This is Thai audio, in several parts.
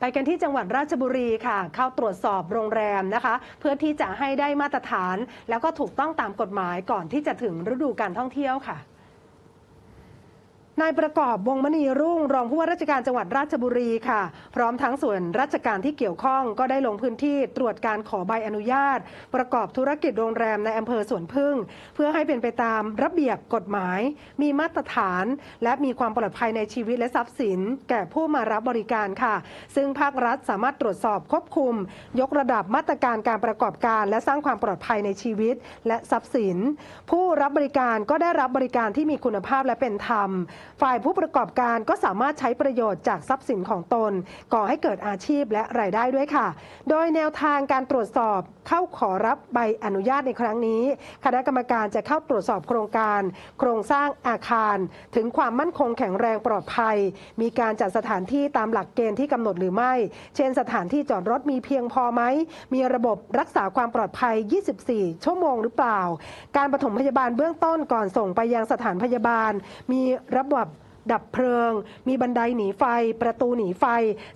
ไปกันที่จังหวัดราชบุรีค่ะ เข้าตรวจสอบโรงแรมนะคะ เพื่อที่จะให้ได้มาตรฐาน แล้วก็ถูกต้องตามกฎหมายก่อนที่จะถึงฤดูการท่องเที่ยวค่ะ นายประกอบวงมณีรุ่ง รองผู้ว่าราชการจังหวัดราชบุรีค่ะ พร้อมทั้งส่วนราชการที่เกี่ยวข้องก็ได้ลงพื้นที่ตรวจการขอใบอนุญาต ประกอบธุรกิจโรงแรมในอำเภอสวนพึ่ง เพื่อให้เป็นไปตามระเบียบกฎหมาย มีมาตรฐาน และมีความปลอดภัยในชีวิตและทรัพย์สิน แก่ผู้มารับบริการค่ะ ซึ่งภาครัฐสามารถตรวจสอบควบคุม ยกระดับมาตรการการประกอบการ และสร้างความปลอดภัยในชีวิต และทรัพย์สิน ผู้รับบริการก็ได้รับบริการที่มีคุณภาพและเป็นธรรมฝ่ายผู้ประกอบการก็สามารถใช้ประโยชน์จากทรัพย์สินของตน ก่อให้เกิดอาชีพและรายได้ด้วยค่ะ โดยแนวทางการตรวจสอบเข้าขอรับใบอนุญาตในครั้งนี้ คณะกรรมการจะเข้าตรวจสอบโครงการ โครงสร้างอาคาร ถึงความมั่นคงแข็งแรงปลอดภัย มีการจัดสถานที่ตามหลักเกณฑ์ที่กำหนดหรือไม่ เช่น สถานที่จอดรถมีเพียงพอไหม มีระบบรักษาความปลอดภัย 24 ชั่วโมงหรือเปล่า การปฐมพยาบาลเบื้องต้นก่อนส่งไปยังสถานพยาบาล มีระบบ a ดับเพลิง มีบันไดหนีไฟ ประตูหนีไฟ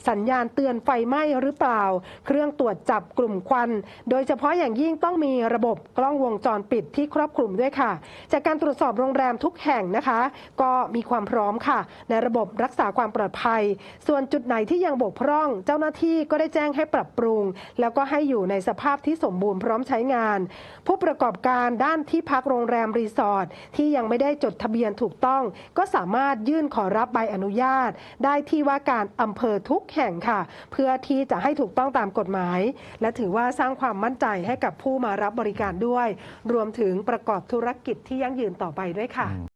สัญญาณเตือนไฟไหม้หรือเปล่า เครื่องตรวจจับกลุ่มควัน โดยเฉพาะอย่างยิ่งต้องมีระบบกล้องวงจรปิดที่ครอบคลุมด้วยค่ะ จากการตรวจสอบโรงแรมทุกแห่งนะคะ ก็มีความพร้อมค่ะ ในระบบรักษาความปลอดภัย ส่วนจุดไหนที่ยังบกพร่อง เจ้าหน้าที่ก็ได้แจ้งให้ปรับปรุง แล้วก็ให้อยู่ในสภาพที่สมบูรณ์พร้อมใช้งาน ผู้ประกอบการด้านที่พักโรงแรมรีสอร์ทที่ยังไม่ได้จดทะเบียนถูกต้อง ก็สามารถยื่นขอรับใบอนุญาต ได้ที่ว่าการอำเภอทุกแห่งค่ะ เพื่อที่จะให้ถูกต้องตามกฎหมาย และถือว่าสร้างความมั่นใจให้กับผู้มารับบริการด้วย รวมถึงประกอบธุรกิจที่ยั่งยืนต่อไปด้วยค่ะ